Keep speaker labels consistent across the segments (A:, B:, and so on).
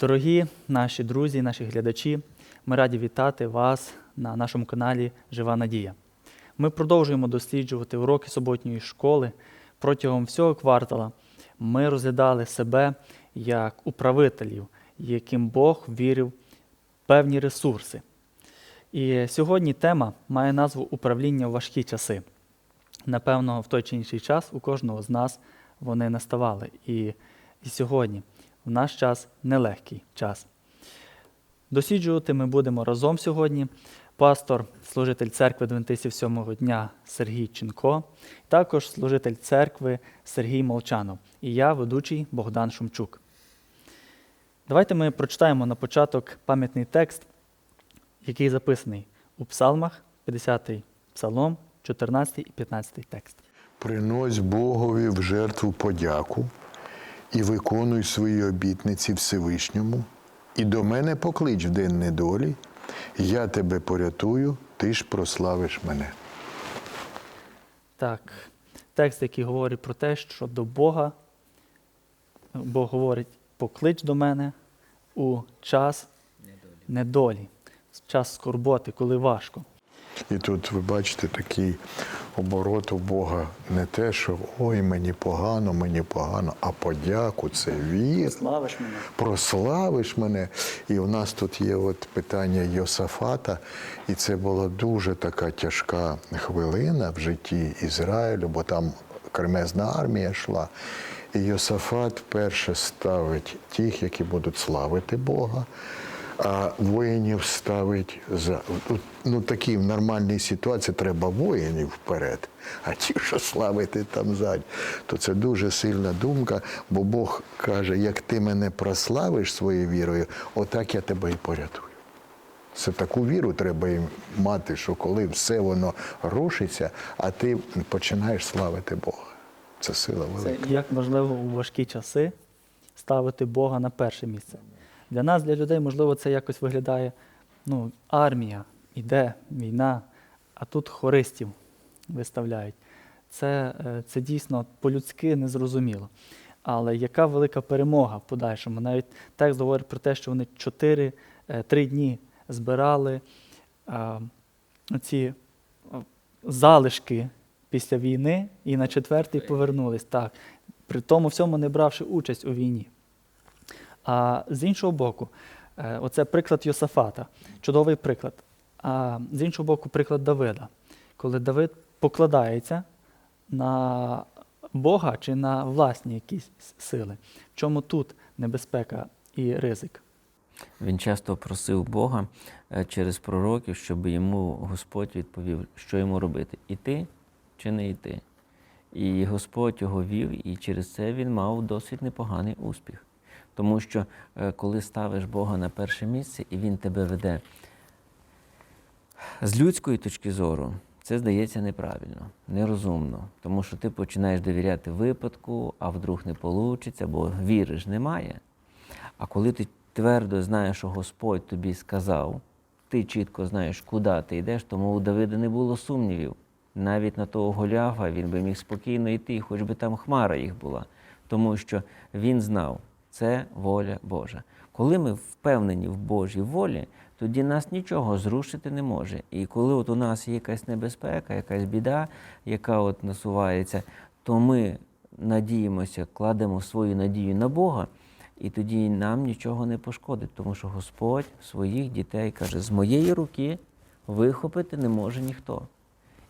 A: Дорогі наші друзі, наші глядачі, ми раді вітати вас на нашому каналі Жива Надія. Ми продовжуємо досліджувати уроки суботньої школи. Протягом всього квартала ми розглядали себе як управителів, яким Бог вірив певні ресурси. І сьогодні тема має назву Управління в важкі часи. Напевно, в той чи інший час у кожного з нас вони наставали. І, і сьогодні в наш час нелегкий час. Досліджувати ми будемо разом сьогодні. Пастор, служитель церкви Адвентистів сьомого дня Сергій Ченко, також служитель церкви Сергій Молчанов і я, ведучий Богдан Шумчук. Давайте ми прочитаємо на початок пам'ятний текст, який записаний у Псалмах, 50-й Псалом, 14 і 15 текст.
B: Принось Богові в жертву подяку і виконуй свої обітниці Всевишньому, і до мене поклич в день недолі, я тебе порятую, ти ж прославиш мене.
A: Так, текст, який говорить про те, що до Бога, Бог говорить, поклич до мене у час недолі, в час скорботи, коли важко.
B: І тут ви бачите такий оборот у Бога не те, що ой, мені погано, мені погано, а подяку це вір.
A: Славиш мене.
B: прославиш мене. І у нас тут є от питання Йосафата, і це була дуже така тяжка хвилина в житті Ізраїлю, бо там кремезна армія йшла. І Йосафат перше ставить тих, які будуть славити Бога. А воїнів ставить за ну, ну такі в нормальній ситуації треба воїнів вперед, а ті, що славити там ззаді, то це дуже сильна думка, бо Бог каже: як ти мене прославиш своєю вірою, отак я тебе і порятую. Це таку віру треба їм мати, що коли все воно рушиться, а ти починаєш славити Бога. Це сила
A: Це як важливо у важкі часи ставити Бога на перше місце. Для нас, для людей, можливо, це якось виглядає, ну, армія, іде, війна, а тут хористів виставляють. Це, е, це дійсно по-людськи незрозуміло. Але яка велика перемога в подальшому? Навіть текст говорить про те, що вони 4-3 дні збирали а, ці залишки після війни і на четвертий повернулись. Так, при тому всьому не бравши участь у війні. А з іншого боку, е, оце приклад Йосафата, чудовий приклад. А з іншого боку, приклад Давида, коли Давид покладається на Бога чи на власні якісь сили. В чому тут небезпека і ризик?
C: Він часто просив Бога е, через пророків, щоб йому Господь відповів, що йому робити: іти чи не йти. І Господь його вів, і через це він мав досить непоганий успіх. Тому що е, коли ставиш Бога на перше місце і Він тебе веде з людської точки зору, це здається неправильно, нерозумно, тому що ти починаєш довіряти випадку, а вдруг не вийде, бо віри ж немає. А коли ти твердо знаєш, що Господь тобі сказав, ти чітко знаєш, куди ти йдеш, тому у Давида не було сумнівів. Навіть на того Голіафа він би міг спокійно йти, хоч би там хмара їх була, тому що він знав, це воля Божа. Коли ми впевнені в Божій волі, тоді нас нічого зрушити не може. І коли от у нас є якась небезпека, якась біда, яка от насувається, то ми надіємося, кладемо свою надію на Бога, і тоді нам нічого не пошкодить, тому що Господь своїх дітей каже, з моєї руки вихопити не може ніхто.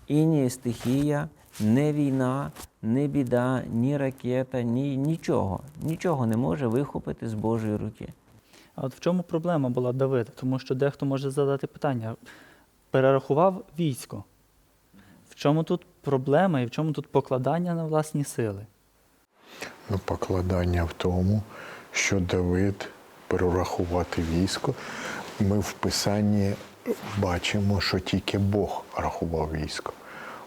C: І ні стихія, не війна, не біда, ні ракета, ні нічого. Нічого не може вихопити з Божої руки.
A: А от в чому проблема була Давида? Тому що дехто може задати питання: перерахував військо. В чому тут проблема і в чому тут покладання на власні сили?
B: Ну, покладання в тому, що Давид перерахувати військо. Ми в Писанні бачимо, що тільки Бог рахував військо.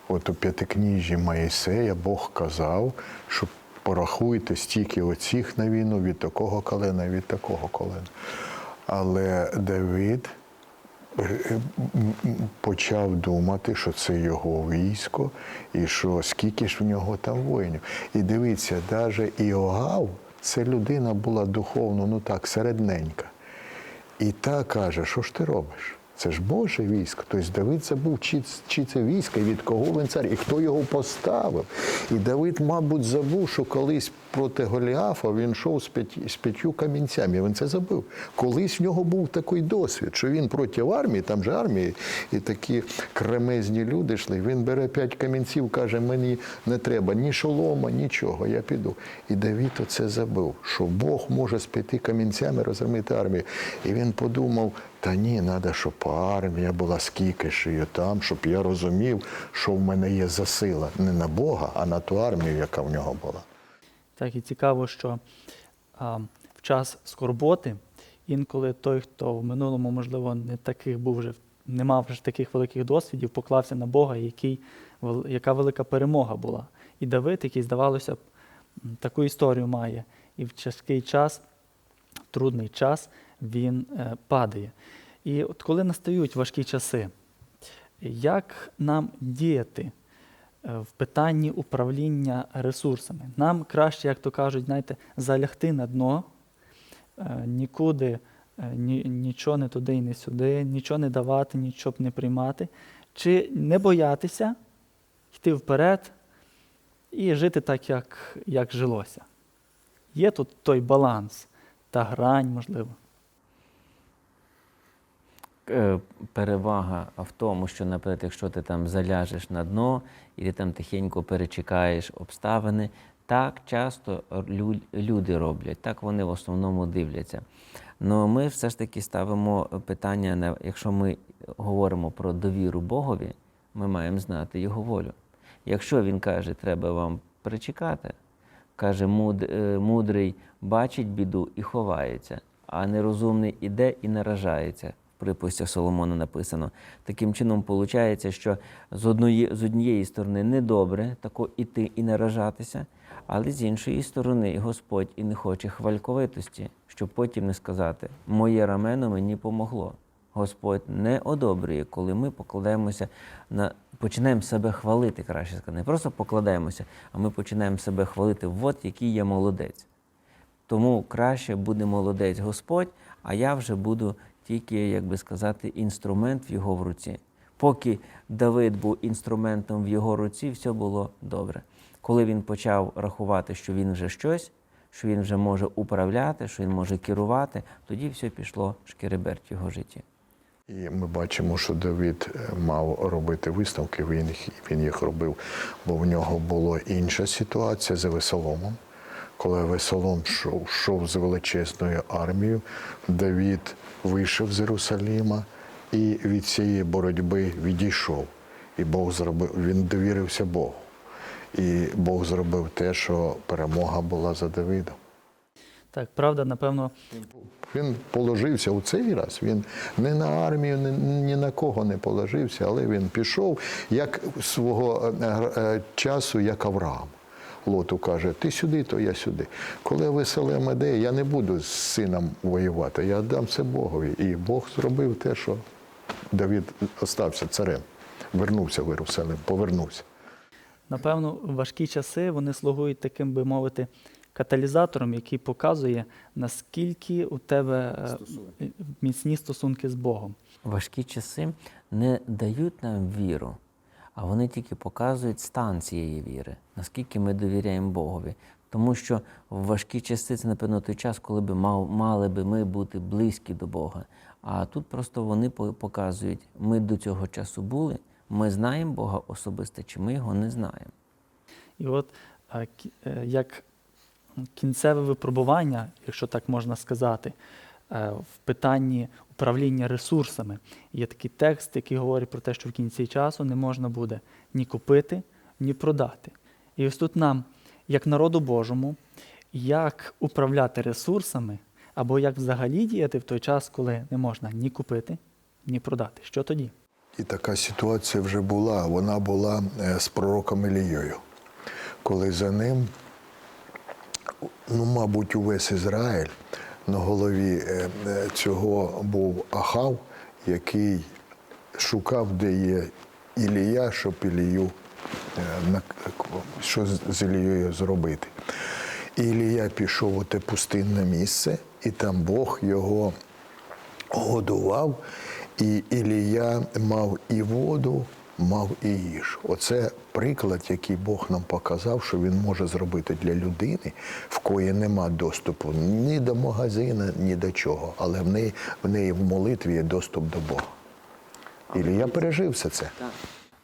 B: От у п'ятикніжжі Моїсея Бог казав, що порахуйте стільки оцих на війну від такого колена, від такого колена. Але Давид е, м, почав думати, що це його військо, і що скільки ж в нього там воїнів. І дивіться, навіть Іогав, це людина була духовно, ну так, середненька. І та каже, що ж ти робиш? Це ж Боже військо. Тобто Давид забув, чи, чи це військо, від кого він цар, і хто його поставив. І Давид, мабуть, забув, що колись проти Голіафа він йшов з, п'ять, з п'ятью камінцями. Він це забув. Колись в нього був такий досвід, що він проти армії, там же армії, і такі кремезні люди йшли. Він бере п'ять камінців, каже, мені не треба ні шолома, нічого, я піду. І Давид оце забув, що Бог може з п'яти камінцями розгромити армію. І він подумав, та ні, треба, щоб армія була скільки там, щоб я розумів, що в мене є засила не на Бога, а на ту армію, яка в нього була.
A: Так і цікаво, що а, в час скорботи інколи той, хто в минулому, можливо, не таких був вже, не мав вже таких великих досвідів, поклався на Бога, який, яка велика перемога була. І Давид, який, здавалося б, таку історію має, і в тяжкий час, в трудний час, він е, падає. І от коли настають важкі часи, як нам діяти в питанні управління ресурсами? Нам краще, як то кажуть, знаєте, залягти на дно, е, нікуди е, ні, нічого не туди і не сюди, нічого не давати, нічого не приймати, чи не боятися йти вперед і жити так, як, як жилося. Є тут той баланс та грань, можливо.
C: Е, перевага в тому, що, наприклад, якщо ти там заляжеш на дно і ти там тихенько перечекаєш обставини, так часто люди роблять, так вони в основному дивляться. Но ми все ж таки ставимо питання, на- якщо ми говоримо про довіру Богові, ми маємо знати Його волю. Якщо він каже, треба вам перечекати, каже, е, мудрий бачить біду і ховається, а нерозумний іде і наражається. В приписі Соломона написано. Таким чином, виходить, що з одної, з однієї сторони недобре тако іти і наражатися, але з іншої сторони Господь і не хоче хвальковитості, щоб потім не сказати, моє рамено мені помогло. Господь не одобрює, коли ми покладаємося на починаємо себе хвалити, краще сказати. Не просто покладаємося, а ми починаємо себе хвалити, от який я молодець. Тому краще буде молодець Господь, а я вже буду тільки, як би сказати, інструмент в його в руці. Поки Давид був інструментом в його руці, все було добре. Коли він почав рахувати, що він вже щось, що він вже може управляти, що він може керувати, тоді все пішло шкереберть в його житті.
B: І ми бачимо, що Давид е, мав робити висновки, він він їх робив, бо в нього була інша ситуація за Весоломом. Коли Весолом йшов, з величезною армією, Давид вийшов з Єрусаліма і від цієї боротьби відійшов. І Бог зробив, він довірився Богу. І Бог зробив те, що перемога була за Давидом.
A: Так, правда, напевно,
B: Він положився у цей раз. Він не на армію, ні, ні на кого не положився, але він пішов як свого е, е, часу, як Авраам. Лоту каже, ти сюди, то я сюди. Коли веселем іде, я не буду з сином воювати, я дам це Богові. І Бог зробив те, що Давид остався царем, вернувся в Єрусалим, повернувся.
A: Напевно, важкі часи вони слугують таким, би мовити, каталізатором, який показує, наскільки у тебе е, міцні стосунки з Богом.
C: Важкі часи не дають нам віру, а вони тільки показують стан цієї віри, наскільки ми довіряємо Богові. Тому що в важкі часи це, напевно, той час, коли мав, мали би ми бути близькі до Бога. А тут просто вони показують, ми до цього часу були, ми знаємо Бога особисто, чи ми його не знаємо.
A: І от е, як кінцеве випробування, якщо так можна сказати, е, в питанні управління ресурсами, є такий текст, який говорить про те, що в кінці часу не можна буде ні купити, ні продати. І ось тут нам, як народу Божому, як управляти ресурсами, або як взагалі діяти в той час, коли не можна ні купити, ні продати. Що тоді?
B: І така ситуація вже була. Вона була е, з пророком Елією, коли за ним, ну, мабуть, увесь Ізраїль на голові е, е, цього був Ахав, який шукав, де є Ілія, щоб Ілію, е, що з Ілією зробити. Ілія пішов у те пустинне місце, і там Бог його годував, і Ілія мав і воду, мав і їж. Оце приклад, який Бог нам показав, що він може зробити для людини, в кої нема доступу ні до магазина, ні до чого, але в неї, в неї в молитві є доступ до Бога. Ілія пережив все це.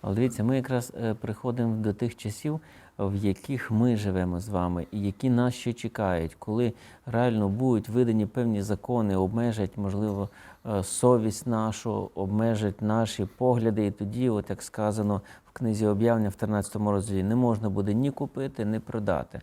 C: Але дивіться, ми якраз е, приходимо до тих часів, в яких ми живемо з вами, і які нас ще чекають, коли реально будуть видані певні закони, обмежать, можливо, е, совість нашу, обмежать наші погляди. І тоді, от як сказано в книзі об'явлення в 13 розділі, не можна буде ні купити, ні продати.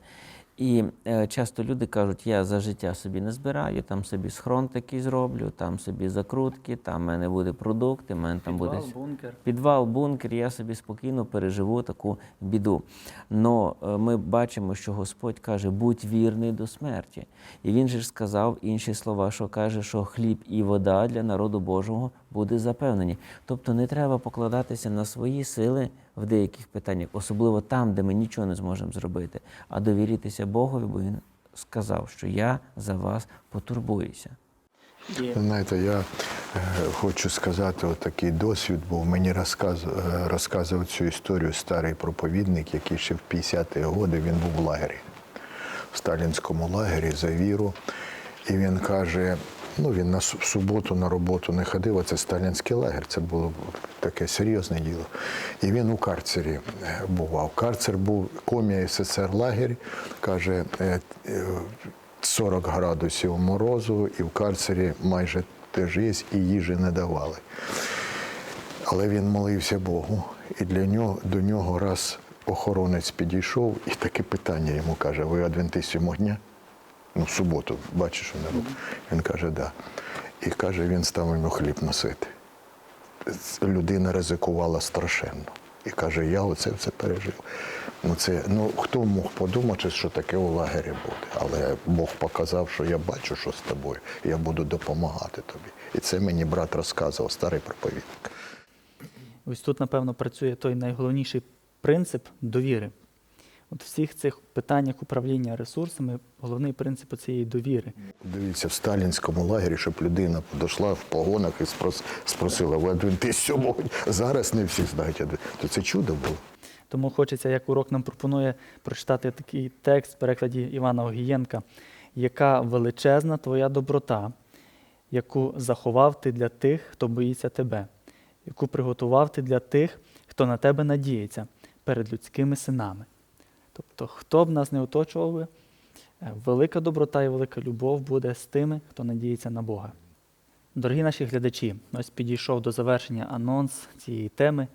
C: І е, часто люди кажуть, я за життя собі не збираю, там собі схрон такий зроблю, там собі закрутки, там в мене буде продукти, в мене там буде
A: бункер.
C: підвал, бункер, я собі спокійно переживу таку біду. Но е, ми бачимо, що Господь каже, будь вірний до смерті. І він же ж сказав інші слова, що каже, що хліб і вода для народу Божого буде запевнені. Тобто не треба покладатися на свої сили в деяких питаннях, особливо там, де ми нічого не зможемо зробити, а довіритися Богові, бо він сказав, що я за вас потурбуюся.
B: Знаєте, я е, хочу сказати, от такий досвід був. Мені розказ, е, розказував цю історію старий проповідник, який ще в 50-ті роки він був в лагері, в сталінському лагері за віру. І він каже: ну він на суботу на роботу не ходив, а це сталінський лагер. Це було таке серйозне діло. І він у карцері е, бував. Карцер був комія СССР лагерь, каже, е, е, 40 градусів морозу, і в карцері майже теж є, і їжі не давали. Але він молився Богу, і для нього до нього раз охоронець підійшов і таке питання йому каже: ви адвентист дня? Ну, в суботу, бачиш, що не робить. Він каже, да. І каже, він став йому хліб носити. Людина ризикувала страшенно. І каже, я оце все пережив. Ну, це, ну, хто мог подумати, що таке у лагері буде? Але Бог показав, що я бачу, що з тобою, я буду допомагати тобі. І це мені брат розказував, старий проповідник.
A: ось тут, напевно, працює той найголовніший принцип довіри. От всіх цих питаннях управління ресурсами головний принцип цієї довіри.
B: Дивіться, в сталінському лагері, щоб людина подійшла в погонах і спрос- спросила, ви адвентист сьомого? дня?» Зараз не всі знають. То це чудо було.
A: Тому хочеться, як урок нам пропонує, прочитати такий текст в перекладі Івана Огієнка, яка величезна твоя доброта, яку заховав ти для тих, хто боїться тебе, яку приготував ти для тих, хто на тебе надіється перед людськими синами. Тобто, хто б нас не оточував е, велика доброта і велика любов буде з тими, хто надіється на Бога. Дорогі наші глядачі, ось підійшов до завершення анонс цієї теми.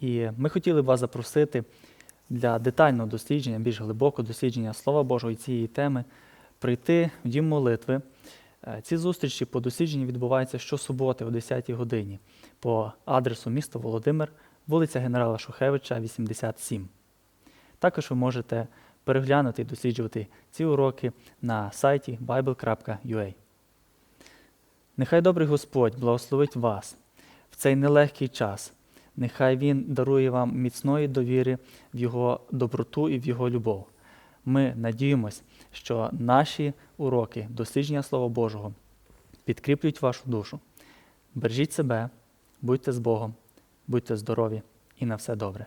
A: І ми хотіли б вас запросити для детального дослідження, більш глибокого дослідження Слова Божого і цієї теми, прийти в дім молитви. Е, Ці зустрічі по дослідженню відбуваються щосуботи о 10-й годині по адресу місто Володимир, вулиця Генерала Шухевича, 87. Також ви можете переглянути і досліджувати ці уроки на сайті bible.ua. Нехай добрий Господь благословить вас в цей нелегкий час. Нехай Він дарує вам міцної довіри в Його доброту і в Його любов. Ми надіємось, що наші уроки дослідження Слова Божого підкріплюють вашу душу. Бережіть себе, будьте з Богом, будьте здорові і на все добре.